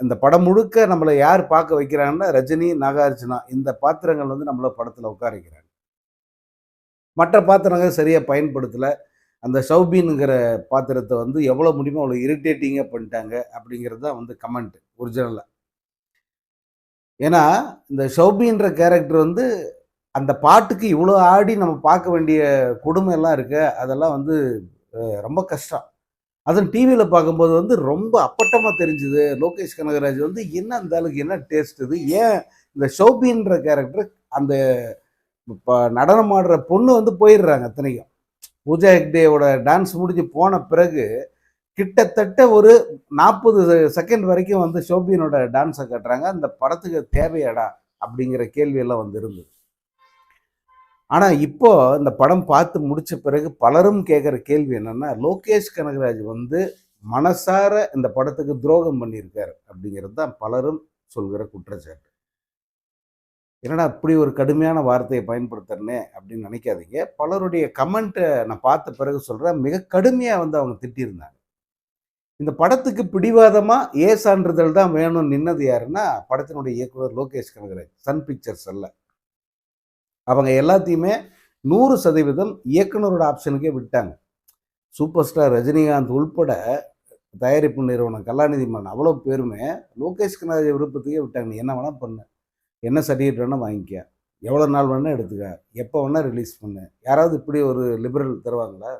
இந்த படம் முழுக்க நம்மளை யார் பார்க்க வைக்கிறாங்கன்னா ரஜினி நாகார்ஜுனா இந்த பாத்திரங்கள் வந்து நம்மளை படத்தில் உட்கார வைக்கிறாங்க மற்ற பாத்திரங்கள் சரியாக பயன்படுத்தலை. அந்த ஷௌபீனுங்கிற பாத்திரத்தை வந்து எவ்வளோ முடியுமோ அவ்வளோ இரிட்டேட்டிங்காக பண்ணிட்டாங்க அப்படிங்கிறது தான் வந்து கமெண்ட் ஒரிஜினலாக ஏன்னா இந்த ஷௌபின்ற கேரக்டர் வந்து அந்த பாட்டுக்கு இவ்வளோ ஆடி நம்ம பார்க்க வேண்டிய கொடுமை எல்லாம் இருக்கு. அதெல்லாம் வந்து ரொம்ப கஷ்டம். அதுவும் டிவியில் பார்க்கும்போது வந்து ரொம்ப அப்பட்டமாக தெரிஞ்சுது. லோகேஷ் கனகராஜ் வந்து என்ன அந்த அளவுக்கு என்ன டேஸ்ட் இது? ஏன் இந்த ஷோபின்ற கேரக்டர் அந்த இப்போ நடனம் ஆடுற பொண்ணு வந்து போயிடுறாங்க அத்தனைக்கும் பூஜா ஹெக்டேவோட டான்ஸ் முடிஞ்சு போன பிறகு கிட்டத்தட்ட ஒரு நாற்பது செகண்ட் வரைக்கும் வந்து ஷோபியனோட டான்ஸை கட்டுறாங்க. அந்த படத்துக்கு தேவையாடா அப்படிங்கிற கேள்வியெல்லாம் வந்து இருந்தது. ஆனால் இப்போ இந்த படம் பார்த்து முடித்த பிறகு பலரும் கேட்குற கேள்வி என்னென்னா லோகேஷ் கனகராஜ் வந்து மனசார இந்த படத்துக்கு துரோகம் பண்ணியிருக்காரு அப்படிங்கிறது தான் பலரும் சொல்கிற குற்றச்சாட்டு. என்னடா இப்படி ஒரு கடுமையான வார்த்தையை பயன்படுத்துறனே அப்படின்னு நினைக்காதீங்க. பலருடைய கமெண்ட்டை நான் பார்த்த பிறகு சொல்கிறேன் மிக கடுமையாக வந்து அவங்க திட்டியிருந்தாங்க. இந்த படத்துக்கு பிடிவாதமாக ஏ சான்றிதழ் தான் வேணும்னு நின்னது யாருன்னா படத்தினுடைய இயக்குனர் லோகேஷ் கனகராஜ் சன் பிக்சர்ஸ் அல்ல. அவங்க எல்லாத்தையுமே நூறு சதவீதம் இயக்குனரோட ஆப்ஷனுக்கே விட்டாங்க. சூப்பர் ஸ்டார் ரஜினிகாந்த் உள்பட தயாரிப்பு நிறுவனம் கலாநிதி மன்னன் அவ்வளோ பேருமே லோகேஷ் கனகராஜ் விருப்பத்துக்கே விட்டாங்க. நீ என்ன வேணால் பண்ணு. என்ன சர்டிஃபிகேட் வேணால் வாங்கிக்க. எவ்வளோ நாள் வேணால் எடுத்துக்க. எப்போ வேணால் ரிலீஸ் பண்ணு. யாராவது இப்படி ஒரு லிபரல் தருவாங்களா?